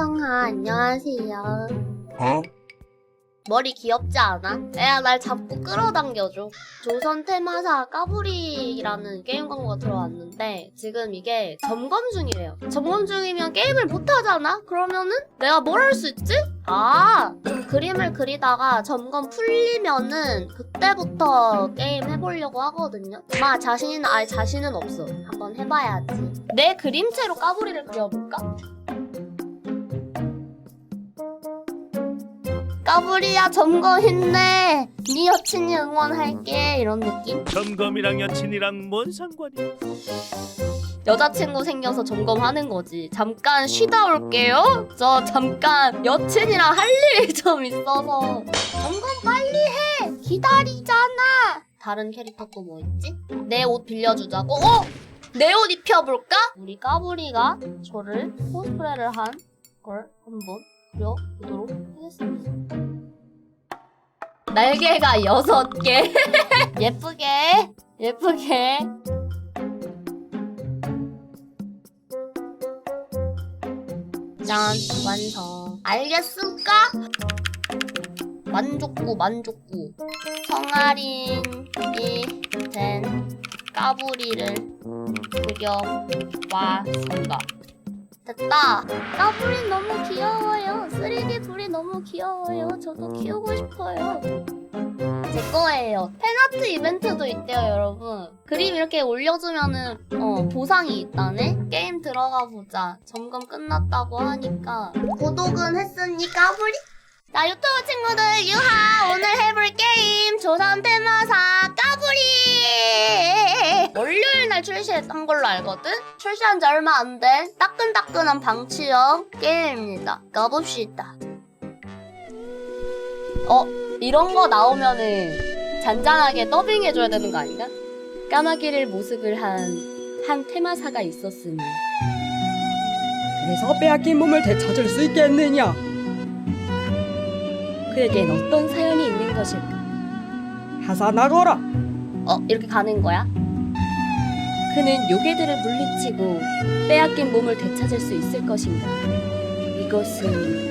청아 안녕하세요. 어? 머리 귀엽지 않아? 애야 날 자꾸 끌어당겨줘. 조선 테마사 까불이라는 게임 광고가 들어왔는데 지금 이게 점검 중이래요. 점검 중이면 게임을 못 하잖아? 그러면은 내가 뭘 할 수 있지? 아, 좀 그림을 그리다가 점검 풀리면은 그때부터 게임 해보려고 하거든요. 마 자신은 아예 자신은 없어. 한번 해봐야지. 내 그림체로 까불이를 그려볼까? 까불이야 점검 힘내 네 여친이 응원할게 이런 느낌 점검이랑 여친이랑 뭔 상관이야? 여자친구 생겨서 점검하는 거지 잠깐 쉬다 올게요 저 잠깐 여친이랑 할 일이 좀 있어서 점검 빨리 해 기다리잖아 다른 캐릭터 또 뭐 있지? 내 옷 빌려주자고 어? 내 옷 입혀볼까? 우리 까불이가 저를 코스프레를 한 걸 한번 그려보도록 하겠습니다 날개가 여섯 개. 예쁘게, 예쁘게. 짠, 완성. 알겠습니까? 만족구, 만족구. 성아린이 된 까불이를 그려왔습니다. 됐다. 까불이 너무 귀여워요. 3D 불이 너무 귀여워요. 저도 키우고 싶어요. 제 거예요. 팬아트 이벤트도 있대요, 여러분. 그림 이렇게 올려주면은 어, 보상이 있다네. 게임 들어가 보자. 점검 끝났다고 하니까 구독은 했으니까 까불이. 자, 유튜브 친구들 유하 출시했던 걸로 알거든. 출시한 지 얼마 안 된 따끈따끈한 방치형 게임입니다. 가봅시다. 어, 이런 거 나오면은 잔잔하게 더빙해줘야 되는 거 아닌가? 까마귀를 모습을 한, 한 테마사가 있었으니. 그래서 빼앗긴 몸을 되찾을 수 있겠느냐? 그에겐 어떤 사연이 있는 것일까? 하산하거라. 어, 이렇게 가는 거야? 그는 요괴들을 물리치고 빼앗긴 몸을 되찾을 수 있을 것인가? 이것은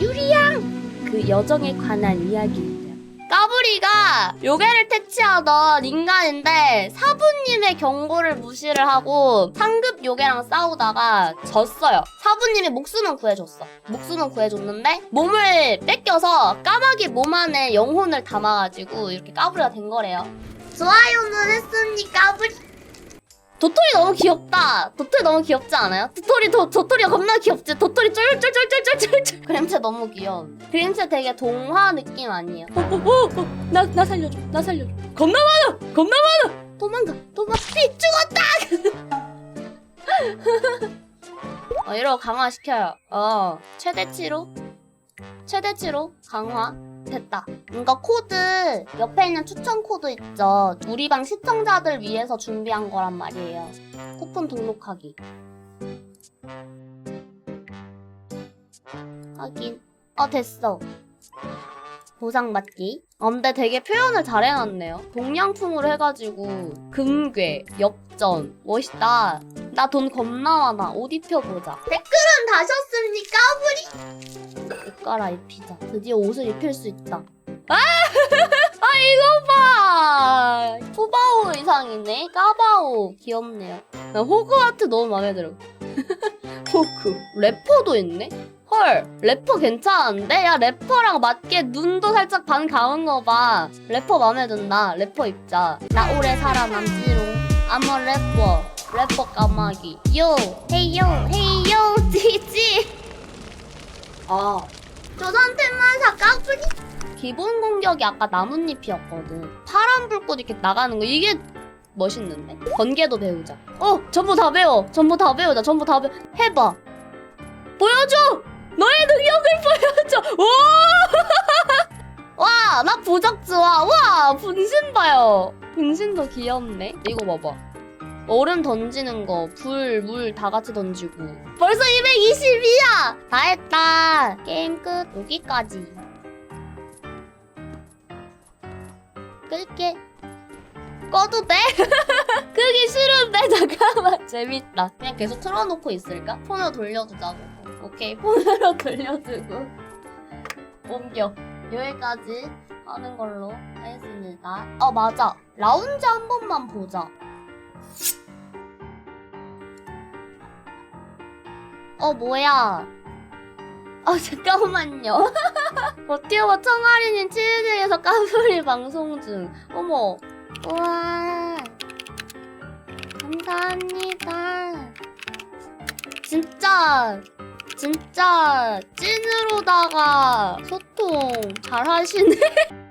유리양! 그 여정에 관한 이야기입니다. 까불이가 요괴를 퇴치하던 인간인데 사부님의 경고를 무시를 하고 상급 요괴랑 싸우다가 졌어요. 사부님이 목숨은 구해줬어. 목숨은 구해줬는데 몸을 뺏겨서 까마귀 몸 안에 영혼을 담아가지고 이렇게 까불이가 된 거래요. 좋아요는 했습니 까, 까불이? 도토리 너무 귀엽다. 도토리 너무 귀엽지 않아요? 도토리 도, 도토리가 겁나 귀엽지. 도토리 쫄쫄쫄쫄쫄쫄쫄. 그림체 너무 귀여워. 그림체 되게 동화 느낌 아니에요? 어, 어, 어, 어. 나, 나 살려줘. 나 살려줘. 겁나 많아. 겁나 많아. 도망가. 도망. 삐 죽었다. 어, 이러고 강화시켜요. 어, 최대치로. 최대치로 강화. 됐다. 이거 코드 옆에 있는 추천 코드 있죠. 우리 방 시청자들 위해서 준비한 거란 말이에요. 쿠폰 등록하기. 확인. 어 됐어. 보상받기. 어, 근데 되게 표현을 잘 해놨네요. 동양풍으로 해가지고 금괴, 엽전, 멋있다. 나 돈 겁나 많아. 옷 입혀보자. 댓글은 다셨습니까, 우리? 옷 갈아입히자. 드디어 옷을 입힐 수 있다. 아! 아 이거 봐! 푸바오 의상이네. 까바오. 귀엽네요. 나 호그와트 너무 마음에 들어. 호그. 래퍼도 있네? 헐, 래퍼 괜찮은데? 야, 래퍼랑 맞게 눈도 살짝 반 감은 거 봐. 래퍼 마음에 든다. 래퍼 입자. 나 오래 살아남지롱. I'm a 래퍼. 래퍼 까마귀. 요, 헤이요, 헤이요, 찌찌. 아. 조선 텐만사 까불이? 기본 공격이 아까 나뭇잎이었거든. 파란 불꽃 이렇게 나가는 거. 이게 멋있는데? 번개도 배우자. 어, 전부 다 배워. 전부 다 배우자. 전부 다 배워. 해봐. 보여줘! 너의 능력을 보여줘! 와! 와, 나 부적 좋아. 와, 분신 봐요. 분신도 귀엽네. 이거 봐봐. 얼음 던지는 거, 불, 물 다 같이 던지고. 벌써 222야! 다 했다. 게임 끝. 여기까지. 끌게. 꺼도 돼? 끄기 싫은데 잠깐만 재밌다 그냥 계속 틀어놓고 있을까? 폰으로 돌려두자고 오케이 폰으로 돌려두고 옮겨 여기까지 하는 걸로 하겠습니다 어 맞아 라운지 한 번만 보자 어 뭐야? 아 잠깐만요. 버티오버 청아리님 치즈에서 까불이 방송 중. 어머. 우와. 감사합니다. 진짜 진짜 찐으로다가 소통 잘 하시네